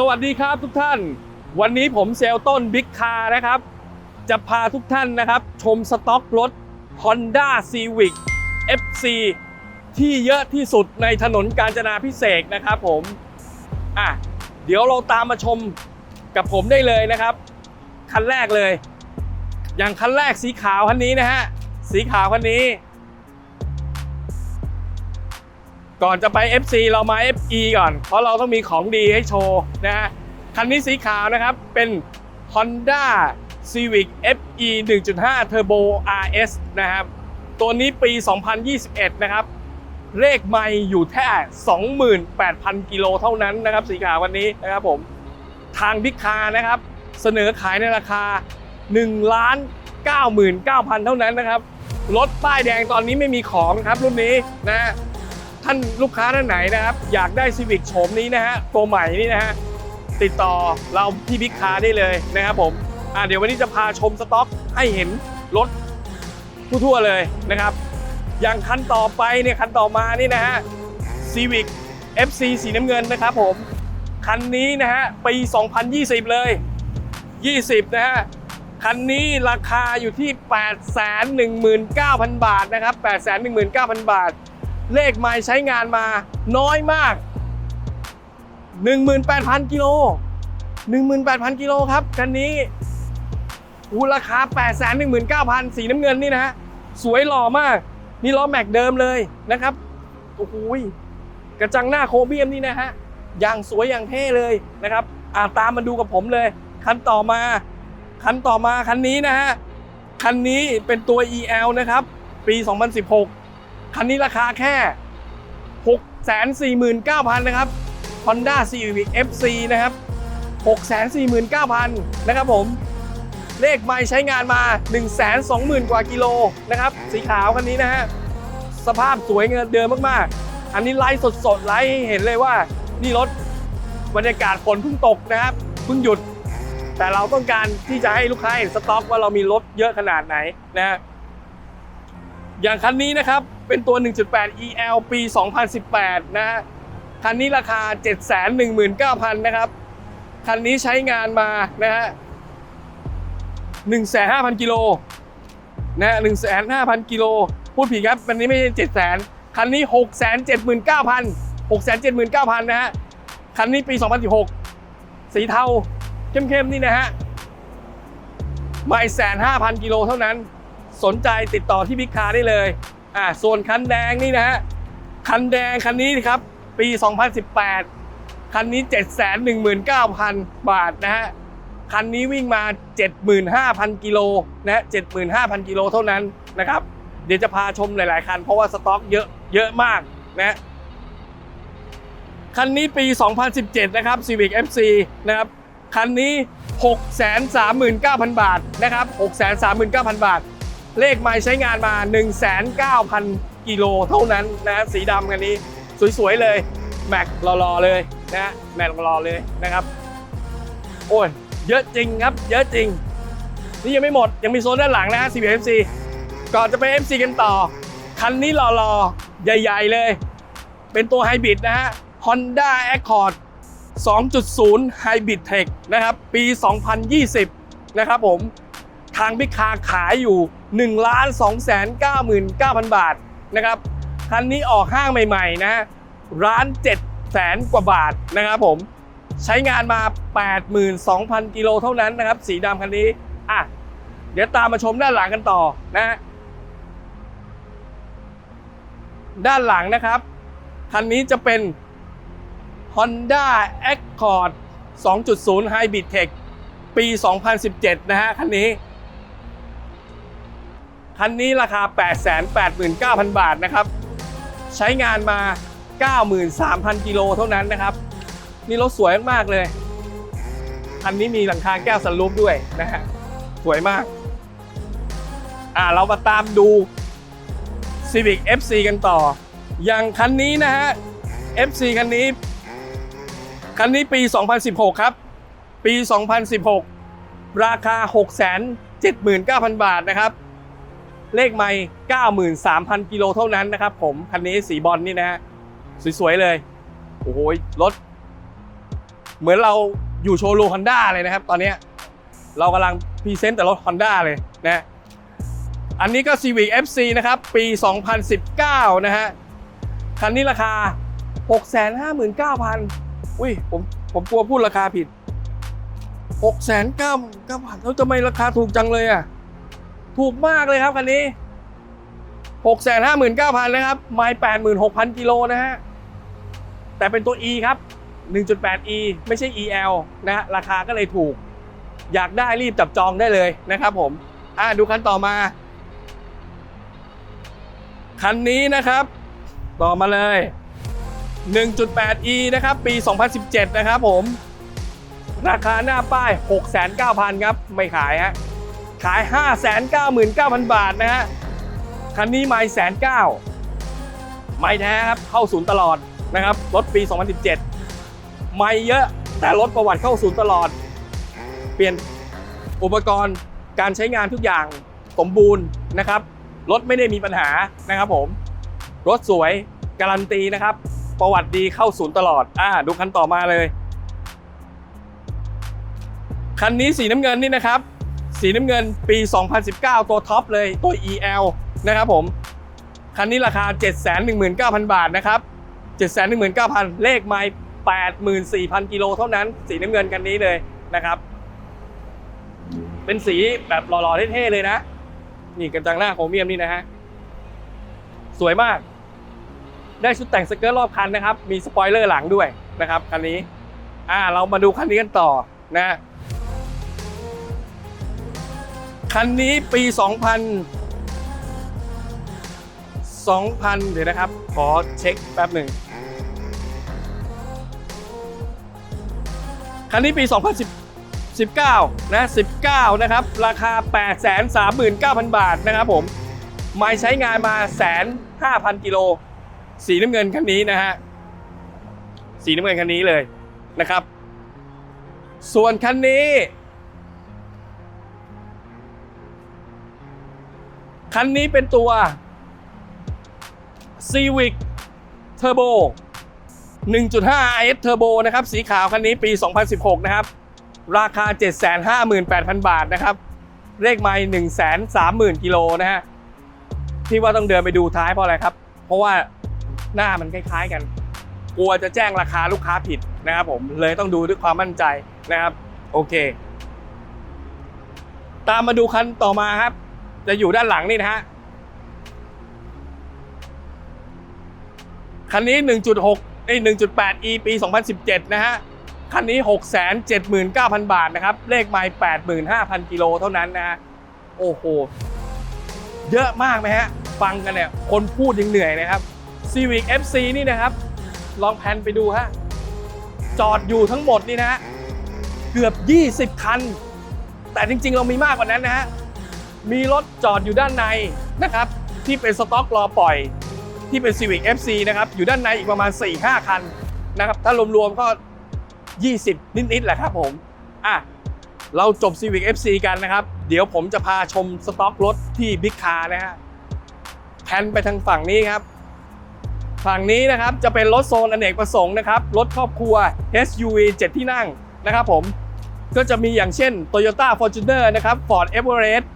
สวัสดีครับทุกท่าน วันนี้ผมเซลต้นบิ๊กคาร์นะครับ จะพาทุกท่านนะครับ ชมสต็อกรถ Honda Civic FC ที่เยอะที่สุดในถนนกาญจนาพิเศษนะครับผม อะ เดี๋ยวเราตามมาชมกับผมได้เลยนะครับ คันแรกเลย อย่างคันแรกสีขาวคันนี้นะฮะ สีขาวคันนี้ ก่อนจะไป FC เรามา FE ก่อน เพราะเราต้องมีของดีให้โชว์นะฮะคันนี้สีขาวนะครับ เป็น Honda Civic FE 1.5 Turbo RS นะครับ ตัวนี้ปี 2021 นะครับ เลขไม่อยู่แค่ 28,000 กิโลเท่านั้นนะครับ สีขาววันนี้นะครับผม ทางบิ๊กคานะครับ เสนอขายในราคา1ล้าน99,000 เท่านั้นนะครับ รถป้ายแดงตอนนี้ไม่มีของครับรุ่นนี้นะ ท่านลูกค้าท่านไหนนะครับ อยากได้ซีวิกโฉมนี้นะฮะตัวใหม่นี่นะฮะติดต่อเราที่บิ๊กคาได้เลยนะครับผมอ่าเดี๋ยววันนี้จะพาชมสต็อกให้เห็นรถทั่วๆเลยนะครับ อย่างคันต่อไปเนี่ยคันต่อมานี่นะฮะซีวิก FC สีน้ำเงินนะครับผมคันนี้นะฮะปี 2020 เลย 20 นะฮะคันนี้ราคาอยู่ที่ 819,000 บาทนะครับ 819,000 บาท เลขไมล์ใช้งานมาน้อยมาก 18,000 กิโล 18,000 กิโลครับ คันนี้อูราคา 819,000 สีน้ำเงินนี่นะฮะ สวยหล่อมาก นี่ล้อแม็กเดิมเลยนะครับ โอ้โหยกระจังหน้าโคเมียมนี่นะฮะ อย่างสวยอย่างเท่เลยนะครับ อ่าตามมาดูกับผมเลย คันต่อมา คันต่อมาคันนี้นะฮะ คันนี้เป็นตัว EL นะครับ ปี 2016 คันนี้ราคาแค่ 649,000 นะครับ Honda Civic FC นะครับ 649,000 นะครับผม เลขไม่ใช้งานมา 120,000 กว่ากิโลนะครับ สีขาวคันนี้นะฮะ สภาพสวยเงินเดิมมากๆ อันนี้ไลฟ์สดๆ ไลฟ์เห็นเลยว่า นี่รถบรรยากาศฝนเพิ่งตกนะครับ เพิ่งหยุด แต่เราต้องการที่จะให้ลูกค้าเห็นสต็อกว่าเรามีรถเยอะขนาดไหนนะฮะอย่างคันนี้นะครับ เป็นตัว 1.8 EL ปี 2018 นะฮะ คันนี้ราคา 719,000 นะครับ คันนี้ใช้งานมานะฮะ 15,000กิโลนะฮะ15,000 กิโล พูดผิดครับคันนี้ไม่ใช่700,000 คันนี้ 679,000 679,000 นะฮะ คันนี้ปี 2016 สีเทาเข้มๆ นี่นะฮะไม่แสนห้าพันกิโลเท่านั้น สนใจติดต่อที่บิ๊กคาร์ได้เลย อ่าส่วนคันแดงนี่นะฮะคันแดงคันนี้ครับ ปี 2018 คันนี้ 719,000 บาทนะฮะคันนี้วิ่งมา 75,000 กิโลนะ75,000 กิโลเท่านั้นนะครับ เดี๋ยวจะพาชมหลาย ๆ คัน เพราะว่าสต็อกเยอะเยอะมากนะฮะคันนี้ปี 2017 นะครับ Civic FC นะครับ คันนี้ 639,000 บาทนะครับ 639,000 บาท เลขไม้ใช้งานมา 1,9,000 กิโลเท่านั้นนะสีดำคันนี้สวยๆเลย แม็กรอๆเลยนะฮะแม็กรอเลยนะครับ โอ้ย เยอะจริงครับ เยอะจริง นี่ยังไม่หมดยังมีโซนด้านหลังนะ Civic FC ก่อนจะไป FC กันต่อ คันนี้รอๆ ใหญ่ๆเลย เป็นตัวไฮบริดนะฮะ Honda Accord 2.0 Hybrid Tech นะครับ ปี 2020 นะครับผม ทางบิ๊กคาขายอยู่ 1 2 9 9 0 0 0 บาทนะครับคันนี้ออกห้างใหม่ๆนะร้าน7แสนกว่าบาทนะครับผมใช้งานมา 82,000 กิโลเท่านั้นนะครับ สีดำคันนี้อะเดี๋ยวตามมาชมด้านหลังกันต่อนะฮะด้านหลังนะครับ คันนี้จะเป็น Honda Accord 2.0 Hybrid Tech ปี 2017 นะฮะคันนี้ คันนี้ราคา 889,000 บาทนะครับ ใช้งานมา 93,000 กิโลเท่านั้นนะครับ นี่รถสวยมากเลย คันนี้มีหลังคาแก้วสันลูปด้วยนะฮะ สวยมาก อ่าเรามาตามดู Civic FC กันต่อ อย่างคันนี้นะฮะ FC คันนี้ คันนี้ปี 2016 ครับ ปี 2016 ราคา 679,000 บาทนะครับ เลขไม่93,000 กิโลเท่านั้นนะครับผม คันนี้สีบอลนี่นะฮะ สวยๆ เลย โอ้โห รถ เหมือนเราอยู่โชว์รูมฮอนด้าเลยนะครับ ตอนนี้เรากำลังพรีเซนต์แต่รถฮอนด้าเลยนะ อันนี้ก็ Civic FC นะครับ ปี 2019 นะฮะ คันนี้ราคา 659,000 อุ้ย ผมผมกลัวพูดราคาผิด 6,900,000แล้วทำไมราคาถูกจังเลยอะ ถูกมากเลยครับคันนี้659,000นะครับไมล์86,000กิโลนะฮะ แต่เป็นตัว E ครับ 1.8E ไม่ใช่ EL นะฮะ ราคาก็เลยถูก อยากได้รีบจับจองได้เลยนะครับผม อ่าดูคันต่อมา คันนี้นะครับ ต่อมาเลย 1.8e นะครับ ปี 2017 นะครับผม ราคาหน้าป้าย 6,900,000ครับ ไม่ขายฮะ ขาย 599,000 บาทนะฮะ คันนี้ไม่แสนเก้าไม่แท้ครับ เข้าศูนย์ตลอดนะครับ รถปี 2017 ไม่เยอะแต่รถประวัติเข้าศูนย์ตลอด เปลี่ยนอุปกรณ์การใช้งานทุกอย่างสมบูรณ์นะครับ รถไม่ได้มีปัญหานะครับผม รถสวยการันตีนะครับ ประวัติดีเข้าศูนย์ตลอด อ่า ดูคันต่อมาเลย คันนี้สีน้ำเงินนี่นะครับ สีน้ำเงินปี 2019 ตัวท็อปเลยตัว EL นะครับผมคันนี้ราคา 719,000 บาทนะครับ 719,000 เลขไมล์84,000 กิโลเท่านั้น สีน้ำเงินคันนี้เลยนะครับ เป็นสีแบบหล่อๆเท่ๆเลยนะ นี่กระจังหน้าโครเมียมนี่นะฮะ สวยมาก ได้ชุดแต่งสเกิร์ตรอบคันนะครับ มีสปอยเลอร์หลังด้วยนะครับคันนี้ อ่า เรามาดูคันนี้กันต่อนะ คันนี้ปี 2000 2000 เดี๋ยวนะครับ ขอเช็คแป๊บหนึ่ง คันนี้ปี 2019 นะ 19 นะครับ ราคา 839,000 บาทนะครับผมไม่ใช้งานมาแสนห้าพันกิโล สีน้ำเงินคันนี้นะฮะ สีน้ำเงินคันนี้เลยนะครับ ส่วนคันนี้ คันนี้เป็นตัว Civic Turbo 1.5 IS Turbo นะครับ สีขาวคันนี้ปี 2016 นะครับ ราคา 758,000 บาทนะครับ เลขไมล์130,000 กิโลนะฮะ ที่ว่าต้องเดินไปดูท้ายเพราะอะไรครับ เพราะว่าหน้ามันคล้ายๆกัน กลัวจะแจ้งราคาลูกค้าผิดนะครับผม เลยต้องดูด้วยความมั่นใจนะครับ โอเค ตามมาดูคันต่อมาครับ จะอยู่ด้านหลังนี่นะฮะ คันนี้ 1.6ไอ้ 1.8e ปี 2017 นะฮะ คันนี้ 679,000 บาทนะครับ เลขไมล์85,000 กิโลเท่านั้นนะฮะ โอ้โห เยอะมากไหมฮะ ฟังกันเนี่ย คนพูดยังเหนื่อยนะครับ Civic FC นี่นะครับ ลองแพนไปดูฮะ จอดอยู่ทั้งหมดนี่นะฮะ เกือบ 20 คัน แต่จริง ๆ เรามีมากกว่านั้นนะฮะ มีรถจอดอยู่ด้านในนะครับ ที่เป็นสต็อกรอปล่อย ที่เป็น Civic FC นะครับ อยู่ด้านในอีกประมาณ 4-5 คันนะครับถ้ารวมๆก็ 20 นิดๆแหละครับผมอะเราจบ Civic FC กันนะครับ เดี๋ยวผมจะพาชมสต็อกรถที่บิ๊กคาร์นะฮะแพนไปทางฝั่งนี้ครับ ฝั่งนี้นะครับจะเป็นรถโซนอเนกประสงค์นะครับ รถครอบครัว SUV 7 ที่นั่งนะครับผมก็จะมีอย่างเช่น Toyota Fortuner นะครับ Ford Everest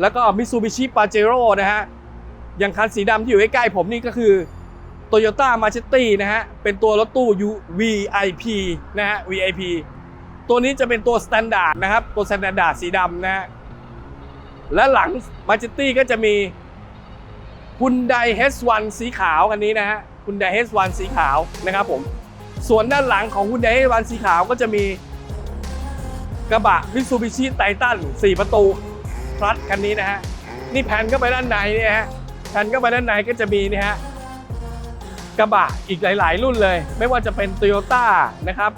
แล้วก็ Mitsubishi Pajero นะฮะ อย่างคันสีดำที่อยู่ใกล้ๆผมนี่ก็คือ Toyota Machetti นะฮะ เป็นตัวรถตู้ U- VIP นะฮะ VIP ตัวนี้จะเป็นตัว Standard นะครับ ตัว Standard สีดำนะฮะ และหลัง Machetti ก็จะมี Hyundai H1 สีขาวคันนี้นะฮะ Hyundai H1 สีขาวนะครับผม ส่วนด้านหลังของ Hyundai H1 สีขาวก็จะมีกระบะ Mitsubishi Titan 4 ประตู พลัดคันนี้นะฮะนี่แผ่นเข้าไปด้านในเนี่ยฮะแผ่นเข้าไปด้านในก็จะมีนี่ฮะกระบะอีกหลาย ๆ รุ่นเลย ไม่ว่าจะเป็น Toyota นะครับ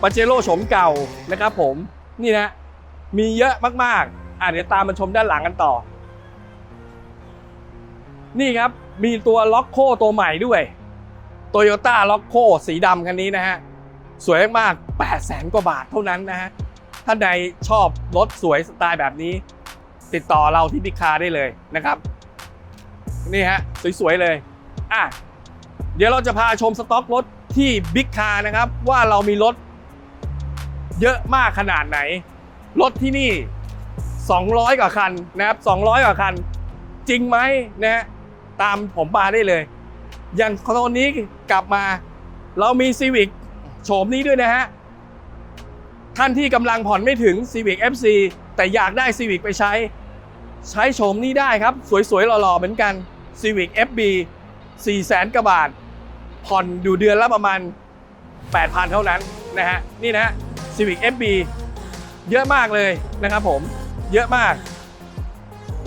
ปาเจโร่โฉมเก่านะครับผมนี่นะมีเยอะมากๆอะเดี๋ยวตามมาชมด้านหลังกันต่อ นี่ครับมีตัวล็อกโคตัวใหม่ด้วย Toyota ล็อกโคสีดำคันนี้นะฮะ สวยมากๆ8แสนกว่าบาทเท่านั้นนะฮะ ท่าใดชอบรถสวยสไตล์แบบนี้ ติดต่อเราที่บิ๊กคาได้เลยนะครับ นี่ฮะ สวย ๆ เลย อะ เดี๋ยวเราจะพาชมสต็อกรถที่บิ๊กคาร์นะครับ ว่าเรามีรถเยอะมากขนาดไหน รถที่นี่ 200 กว่าคันนะครับ 200 กว่าคัน จริงไหมนะฮะตามผมมาได้เลย อย่างตอนนี้กลับมา เรามี Civic โฉมนี้ด้วยนะฮะ ท่านที่กำลังผ่อนไม่ถึง Civic FC แต่อยากได้ Civic ไปใช้ ใช้โฉมนี้ได้ครับ สวยๆ หล่อๆ เหมือนกัน Civic FB 4 0 0แสนกว่าบาท ผ่อนอยู่เดือนละประมาณ 8,000 เท่านั้นนะฮะ นี่นะฮะ Civic FB เยอะมากเลยนะครับผม เยอะมาก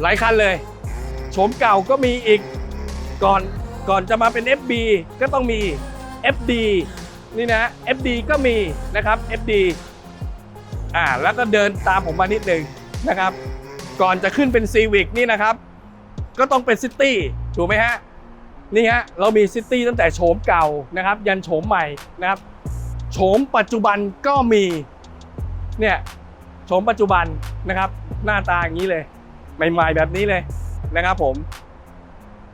หลายคันเลย โฉมเก่าก็มีอีก ก่อน ก่อนจะมาเป็น FB ก็ต้องมี FD นี่นะ FD ก็มีนะครับ FD อ่าแล้วก็เดินตามผมมานิดนึงนะครับ ก่อนจะขึ้นเป็น Civic นี่นะครับ ก็ต้องเป็นซิตี้ถูกไหมฮะนี่ฮะเรามีซิตี้ตั้งแต่โฉมเก่านะครับ ยันโฉมใหม่นะครับโฉมปัจจุบันก็มีเนี่ยโฉมปัจจุบันนะครับ หน้าตาอย่างนี้เลย ใหม่ๆแบบนี้เลยนะครับผม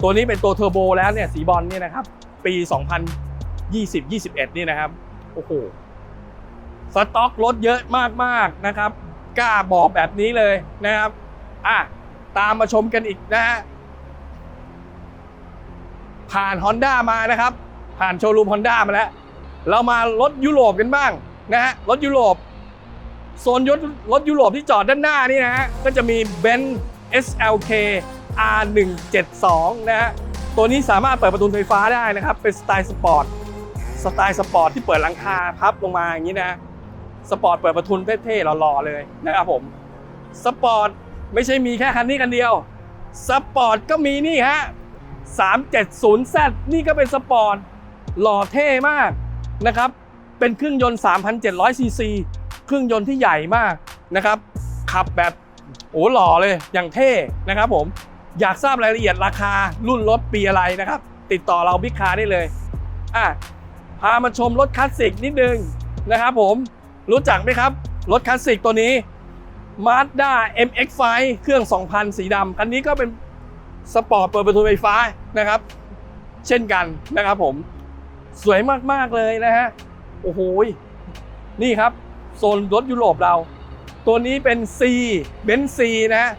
ตัวนี้เป็นตัวเทอร์โบแล้วเนี่ยสีบอลเนี่ยนะครับ ปี 2020-21 นี่นะครับ โอ้โห สต็อกรถเยอะมากๆนะครับ กล้าบอกแบบนี้เลยนะครับอะตามมาชมกันอีกนะฮะผ่าน Honda มานะครับ ผ่านโชว์รูม Honda มาแล้ว เรามารถยุโรปกันบ้างนะฮะรถยุโรปโซนยศรถยุโรปที่จอดด้านหน้านี่นะฮะก็จะมี Benz SLK R172 นะฮะตัวนี้สามารถเปิดประตูไฟฟ้าได้นะครับ เป็นสไตล์สปอร์ตสไตล์สปอร์ตที่เปิดหลังคาพับลงมาอย่างนี้นะ สปอร์ตเปิดประทุนเท่ๆหล่อๆเลยนะครับผมสปอร์ตไม่ใช่มีแค่คันนี้คันเดียวสปอร์ตก็มีนี่ฮะ 370Z นี่ก็เป็นสปอร์ตหล่อเท่มากนะครับ เป็นเครื่องยนต์ 3,700 ซีซีเครื่องยนต์ที่ใหญ่มากนะครับ ขับแบบโอ้หล่อเลยอย่างเท่นะครับผมอยากทราบรายละเอียดราคารุ่นรถปีอะไรนะครับ ติดต่อเราบิ๊กคาได้เลยอะพามาชมรถคลาสสิกนิดนึงนะครับผม รู้จักไหมครับ รถคลาสสิกตัวนี้ Mazda MX-5 เครื่อง 2,000 สีดำคันนี้ก็เป็นสปอร์ตเปิดประตูไฟฟ้านะครับ เช่นกันนะครับผม สวยมาก ๆ เลยนะฮะ โอ้โหยนี่ครับ โซนรถยุโรปเรา ตัวนี้เป็น C เบนซ์ C นะฮะ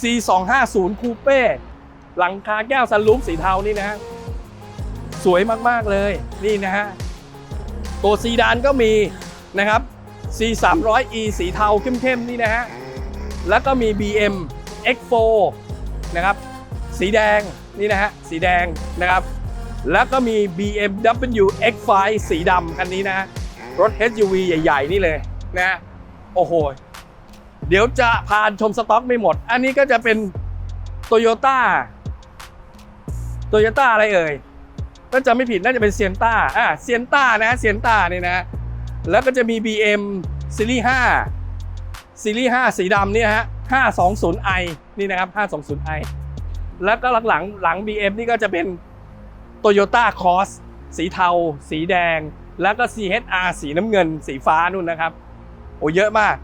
C 2 5 0คูเป้หลังคาแก้วซันลูปสีเทานี่นะฮะ สวยมาก ๆ เลยนี่นะฮะ ตัวซีดานก็มีนะครับ C 3 0 0 E สีเทาเข้มๆนี่นะฮะ แล้วก็มี BM X4 นะครับ สีแดงนี่นะฮะ สีแดงนะครับ แล้วก็มี BMW X5 สีดำคันนี้นะฮะ รถ SUV ใหญ่ๆ นี่เลยนะ โอ้โห เดี๋ยวจะพาชมสต็อกไม่หมด อันนี้ก็จะเป็น Toyota Toyota อะไรเอ่ยถ้าจะไม่ผิดน่าจะเป็นเซียนต้าอะเซียนต้านะเซียนต้านี่นะ แล้วก็จะมี BM ซีรีส์5ซีรีส์5สีดำเนี่ยฮะ 520i นี่นะครับ 520i แล้วก็หลังๆหลัง BM นี่ก็จะเป็น Toyota Cross สีเทา สีแดง แล้วก็ CHR สีน้ำเงิน สีฟ้านู่นนะครับ โอ้เยอะมาก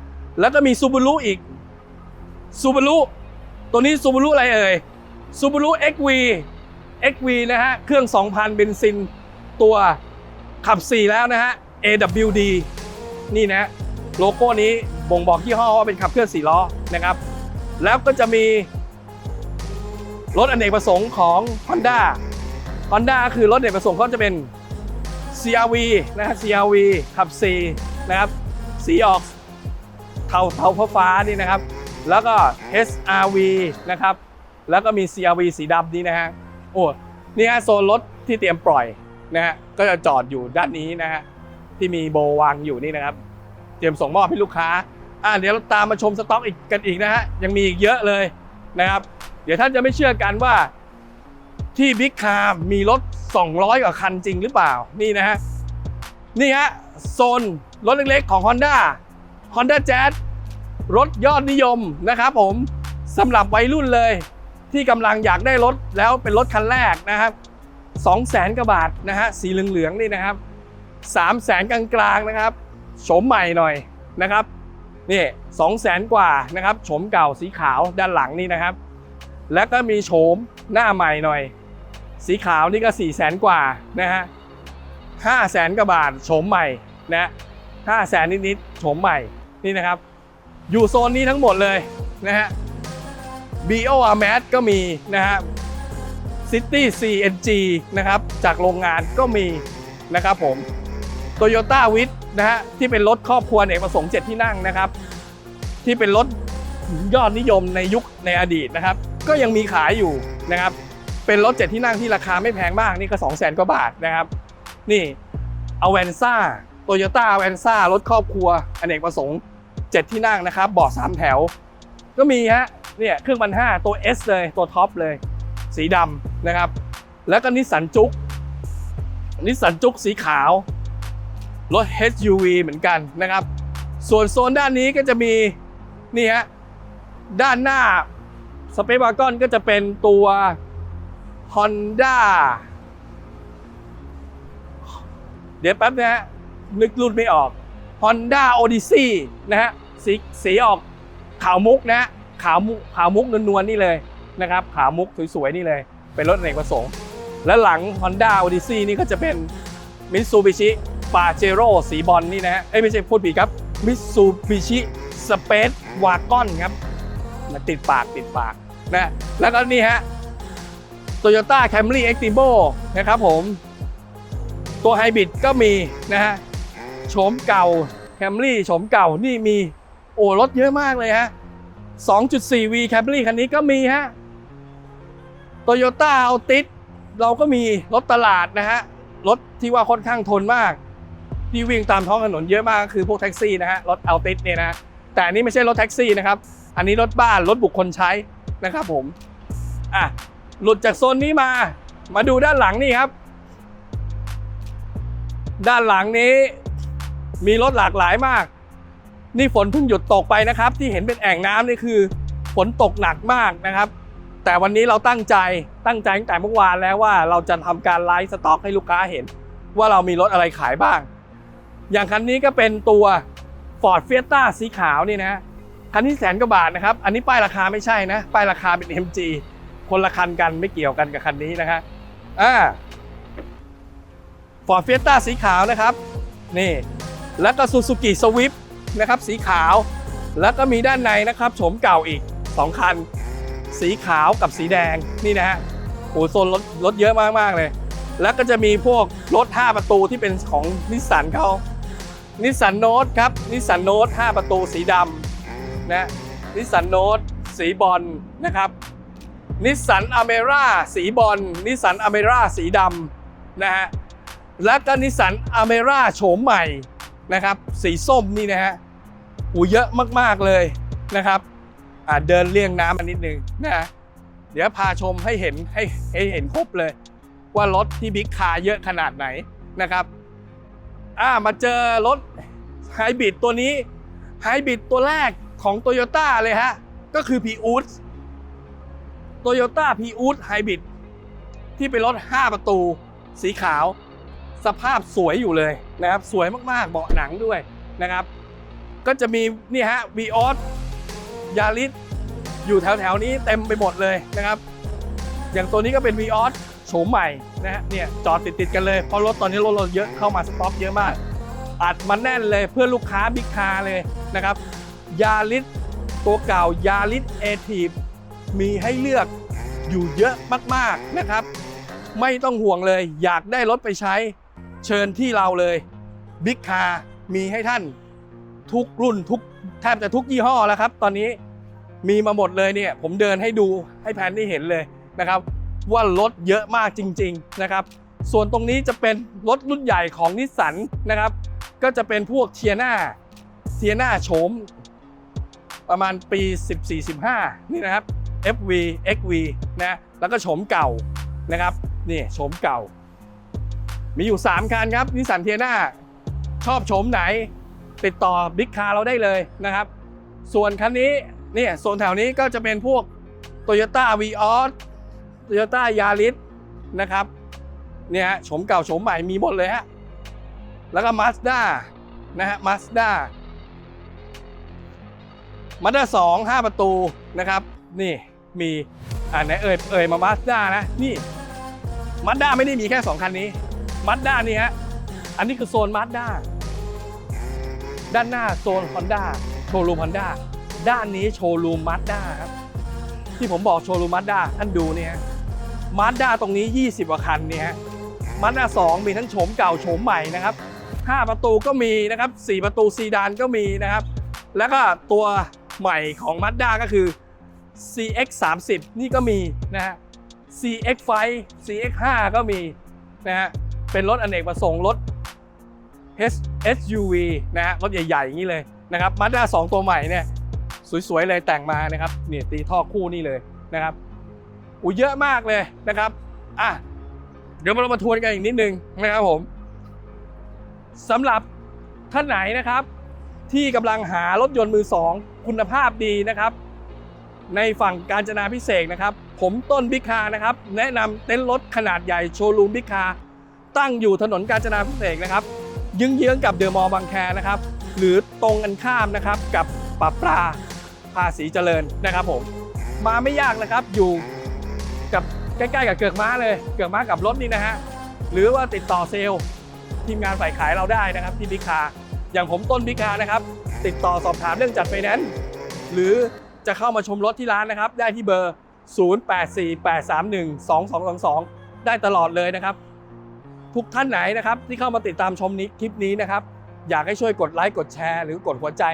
แล้วก็มี Subaru อีก Subaru ตัวนี้ Subaru อะไรเอ่ย Subaru XV XV นะฮะ เครื่อง 2,000 เบนซินตัวขับ 4 แล้วนะฮะ AWD นี่นะโลโก้นี้บ่งบอกยี่ห้อว่าเป็นขับเคลื่อน4ล้อนะครับ แล้วก็จะมีรถอเนกประสงค์ของ Honda Honda คือรถอเนกประสงค์เขาจะเป็น CRV นะฮะ CRV ขับ4นะครับสีออกเทาเทาฟ้าฟ้านี่นะครับ แล้วก็ SRV นะครับ แล้วก็มี CRV สีดำนี้นะฮะโอ้นี่ฮะโซนรถที่เตรียมปล่อยนะฮะก็จะจอดอยู่ด้านนี้นะฮะ ที่มีโบวางอยู่นี่นะครับเตรียมส่งมอบให้ลูกค้าอ่าเดี๋ยวเราตามมาชมสต็อกอีกกันอีกนะฮะยังมีอีกเยอะเลยนะครับ เดี๋ยวท่านจะไม่เชื่อกันว่าที่บิ๊กคาร์มีรถ 200 กว่าคันจริงหรือเปล่านี่นะฮะนี่ฮะโซนรถเล็กๆของ Honda Honda Jazz รถยอดนิยมนะครับผมสำหรับวัยรุ่นเลยที่กำลังอยากได้รถแล้วเป็นรถคันแรกนะครับ2 0 0แสนกว่าบาทนะฮะสีเหลืองๆนี่นะครับ 3 0 0แสนกลางๆนะครับโฉมใหม่หน่อยนะครับนี่สองแสนกว่านะครับโฉมเก่าสีขาวด้านหลังนี่นะครับ แล้วก็มีโฉมหน้าใหม่หน่อย สีขาวนี่ก็4ี่แสนกว่านะฮะ5 0 0แสนกว่าบาทโฉมใหม่นะ5 0 0แสนนิดๆโฉมใหม่นี่นะครับ อยู่โซนนี้ทั้งหมดเลยนะฮะ BO a m a t ก็มีนะฮะ City CNG นะครับ จากโรงงานก็มีนะครับผม Toyota w i t นะฮะที่เป็นรถครอบครัวเอกประสงค์7ที่นั่งนะครับ ที่เป็นรถยอดนิยมในยุคในอดีตนะครับ ก็ยังมีขายอยู่นะครับ เป็นรถ7ที่นั่งที่ราคาไม่แพงมากนี่ก็2 0 0 0 0 0กว่าบาทนะครับ นี่อเวนซ่าโตโยต้าอเวนซ่ารถครอบครัวอเนกประสงค์7ที่นั่งนะครับเบาะ3แถว ก็มีฮะเนี่ยเครื่องพันห้าตัว S เลยตัวท็อปเลย สีดำนะครับ แล้วก็นิสสันจุกนิสสันจุกสีขาว รถ SUV เหมือนกันนะครับ ส่วนโซนด้านนี้ก็จะมีนี่ฮะด้านหน้าสเปซวากอนก็จะเป็นตัว Honda เดี๋ยวแป๊บนะฮะนึกรุ่นไม่ออก Honda Odyssey นะฮะสีสีออกขาวมุกนะฮะขาวมุกขาวมุกนวลๆนี่เลยนะครับขาวมุกสวยๆนี่เลย เป็นรถอเนกประสงค์ และหลัง Honda Odyssey นี่ก็จะเป็น Mitsubishi Pajero สีบอลนี่นะฮะเอ้ยไม่ใช่พูดผิดครับ Mitsubishi Space Wagon ครับมาติดปากติดปากนะแล้วก็นี่ฮะ Toyota Camry Extremo นะครับผม ตัวไฮบริดก็มีนะฮะโฉมเก่า Camry โฉมเก่านี่มีโอ้รถเยอะมากเลยฮะ 2.4V Camry คันนี้ก็มีฮะ Toyota Altis เราก็มีรถตลาดนะฮะ รถที่ว่าค่อนข้างทนมาก ที่วิ่งตามท้องถนนเยอะมากก็คือพวกแท็กซี่นะฮะรถ Altis เนี่ยนะฮะแต่อันนี้ไม่ใช่รถแท็กซี่นะครับ อันนี้รถบ้านรถบุคคลใช้นะครับผมอะหลุดจากโซนนี้มา มาดูด้านหลังนี่ครับ ด้านหลังนี้มีรถหลากหลายมาก นี่ฝนเพิ่งหยุดตกไปนะครับ ที่เห็นเป็นแอ่งน้ำนี่คือฝนตกหนักมากนะครับ แต่วันนี้เราตั้งใจตั้งใจตั้งแต่เมื่อวานแล้วว่าเราจะทำการไลฟ์สต็อกให้ลูกค้าเห็น ว่าเรามีรถอะไรขายบ้าง อย่างคันนี้ก็เป็นตัว Ford Fiesta สีขาวนี่นะ คันที่แสนกว่าบาทนะครับ อันนี้ป้ายราคาไม่ใช่นะ ป้ายราคาเป็น MG คนละคันกันไม่เกี่ยวกันกับคันนี้นะฮะอ่า Ford Fiesta สีขาวนะครับ นี่ แล้วก็ Suzuki Swift นะครับ สีขาว แล้วก็มีด้านในนะครับโฉมเก่าอีก 2 คัน สีขาวกับสีแดงนี่นะฮะโอ้โซนรถรถเยอะมาก ๆ เลย แล้วก็จะมีพวกรถ 5 ประตูที่เป็นของนิสสันเขา นิสสันโนตครับนิสสันโนต5ประตูสีดำนะนิสสันโนตสีบอลนะครับนิสสันอเมร่าสีบอลนิสสันอเมร่าสีดำนะฮะแล้วก็นิสสันอเมร่าโฉมใหม่นะครับสีส้มนี่นะฮะอูเยอะมากๆเลยนะครับอ่าเดินเลี่ยงน้ำมานิดนึงนะเดี๋ยวพาชมให้เห็นให้ให้เห็นครบเลย ว่ารถที่บิ๊กคาร์เยอะขนาดไหนนะครับ อ่ามาเจอรถไฮบริดตัวนี้ไฮบริดตัวแรกของ Toyota เลยฮะ ก็คือ p ีอูดโตโยต้าพีอูดไฮบริดที่เป็นรถ 5 ประตู สีขาว สภาพสวยอยู่เลยนะครับ สวยมากๆ เบาะหนังด้วยนะครับ ก็จะมีนี่ฮะวีออสยาริสอยู่แถวๆนี้เต็มไปหมดเลยนะครับ อย่างตัวนี้ก็เป็นวีออส โฉมใหม่นะฮะเนี่ยจอดติดๆกันเลยเพราะรถตอนนี้รถเราเยอะเข้ามาสต็อกเยอะมากอัดมาแน่นเลยเพื่อลูกค้าบิ๊กคาร์เลยนะครับยาริสตัวเก่ายาริสเอทีฟมีให้เลือกอยู่เยอะมากๆนะครับ ไม่ต้องห่วงเลย อยากได้รถไปใช้เชิญที่เราเลยบิ๊กคาร์มีให้ท่านทุกรุ่นทุกแทบจะทุกยี่ห้อแล้วครับ ตอนนี้มีมาหมดเลยเนี่ย ผมเดินให้ดูให้แพนได้เห็นเลยนะครับ ว่ารถเยอะมากจริงๆนะครับส่วนตรงนี้จะเป็นรถรุ่นใหญ่ของนิสสันนะครับ ก็จะเป็นพวกเทียนาเทียนาโฉมประมาณปี 14-15 นี่นะครับ FV XV นะแล้วก็โฉมเก่านะครับนี่โฉมเก่า มีอยู่ 3 คันครับนิสสันเทียนาชอบโฉมไหน ติดต่อบิ๊กคาร์เราได้เลยนะครับ ส่วนคันนี้เนี่ยโซนแถวนี้ก็จะเป็นพวก Toyota v ีอ อส Toyota Yaris นะครับเนี่ยฮะโฉมเก่าโฉมใหม่มีหมดเลยฮะแล้วก็ Mazda นะฮะ Mazda Mazda 2 5ประตูนะครับ นี่มีอ่าไหนเอ่ยเอ่ยมา Mazda นะนี่ Mazda ไม่ได้มีแค่ 2 คันนี้ Mazda นี่ฮะอันนี้คือโซนมาสด้าด้านหน้าโซน Honda โชว์รูม Honda ด้านนี้โชว์รูมมาสด้าครับที่ผมบอกโชว์รูมมาสด้าท่านดูเนี่ย มาสด้าตรงนี้ 20กว่าคันเนี่ยมาสด้า2มีทั้งโฉมเก่าโฉมใหม่นะครับ5ประตูก็มีนะครับ4ประตูซีดานก็มีนะครับ แล้วก็ตัวใหม่ของ Mazda ก็คือ CX 3 0นี่ก็มีนะฮะ CX 5 CX 5ก็มีนะฮะเป็นรถอเนกประสงค์รถ H- SUV นะฮะรถใหญ่ๆ อย่างนี้เลยนะครับ Mazda 2ตัวใหม่เนี่ยสวยๆเลยแต่งมานะครับเนี่ยตีท่อคู่นี่เลยนะครับ อุ้ยเยอะมากเลยนะครับอะเดี๋ยวเรามาทวนกันอีกนิดนึงนะครับผมสำหรับท่านไหนนะครับ ที่กำลังหารถยนต์มือสองคุณภาพดีนะครับ ในฝั่งการจนาพิเศษนะครับ ผมต้นบิ๊กคานะครับ แนะนำเต็นท์รถขนาดใหญ่โชว์รูมบิ๊กคาตั้งอยู่ถนนกาญจนาพิเศษนะครับเยื้องกับเดอะมอลล์บางแคนะครับ หรือตรงกันข้ามนะครับกับปะปลาภาษีเจริญนะครับผมมาไม่ยากนะครับอยู่ ใกล้ๆกับเกือกม้าเลย เกือกม้ากับรถนี่นะฮะ หรือว่าติดต่อเซลล์ทีมงานฝ่ายขายเราได้นะครับที่บิคา อย่างผมต้นบิคานะครับ ติดต่อสอบถามเรื่องจัดไฟแนนซ์หรือจะเข้ามาชมรถที่ร้านนะครับ ได้ที่เบอร์ 0848312222 ได้ตลอดเลยนะครับ ทุกท่านไหนนะครับ ที่เข้ามาติดตามชมนี้คลิปนี้นะครับ อยากให้ช่วยกดไลค์กดแชร์หรือกดหัวใจ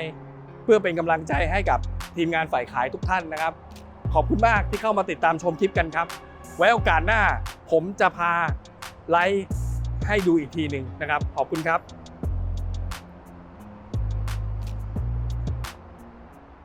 เพื่อเป็นกำลังใจให้กับทีมงานฝ่ายขายทุกท่านนะครับ ขอบคุณมากที่เข้ามาติดตามชมคลิปกันครับ ไว้โอกาสหน้า ผมจะพาไลฟ์ให้ดูอีกทีหนึ่งนะครับ ขอบคุณครับ